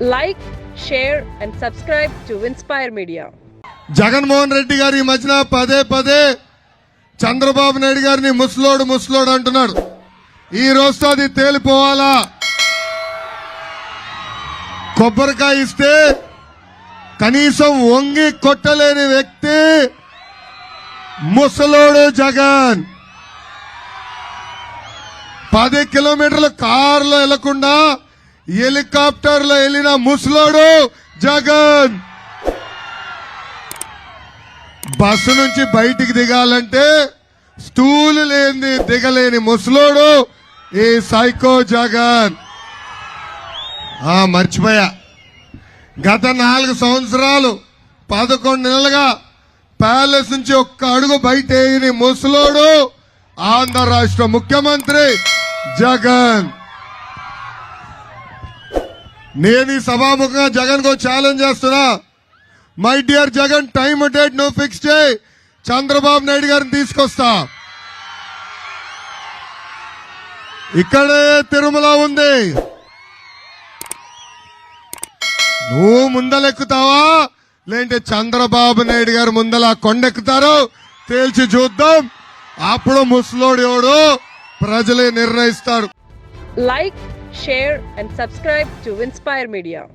Like share and subscribe to inspire media Jaganmohan Reddy garu ఈ మధ్యన పదే పదే చంద్రబాబు నాయుడు గారిని ముసలోడు ముసలోడు అంటున్నాడు. ఈ రోజుతో అది తేలిపోవాలా? కొబ్బరికాయ ఇస్తే కనీసం వంగి కొట్టలేని వ్యక్తి ముసలోడు జగన్. పది కిలోమీటర్ల కారులో వెళ్ళకుండా హెలికాప్టర్లో వెళ్ళిన ముసలోడు జగన్. బస్సు నుంచి బయటికి దిగాలంటే స్టూల్ లేని దిగలేని ముసలోడు ఈ సైకో జగన్. ఆ మర్చిపోయా. గత నాలుగు సంవత్సరాలు పదకొండు నెలలుగా ప్యాలెస్ నుంచి ఒక్క అడుగు బయట ముసలోడు ఆంధ్ర రాష్ట్ర ముఖ్యమంత్రి జగన్. నేను ఈ సభాముఖంగా జగన్కు ఛాలెంజ్ చేస్తున్నా. My dear Jagan time date నువ్వు ఫిక్స్ చేయి. చంద్రబాబు నాయుడు గారిని తీసుకొస్తా. ఇక్కడే తిరుమల ఉంది. నువ్వు ముందలెక్కుతావా? లేదంటే చంద్రబాబు నాయుడు గారు ముందల కొండెక్కుతారు? తేల్చి చూద్దాం. అప్పుడు ముసలోడు ఎవడు ప్రజలే నిర్ణయిస్తారు. Like share, and subscribe to Inspire Media.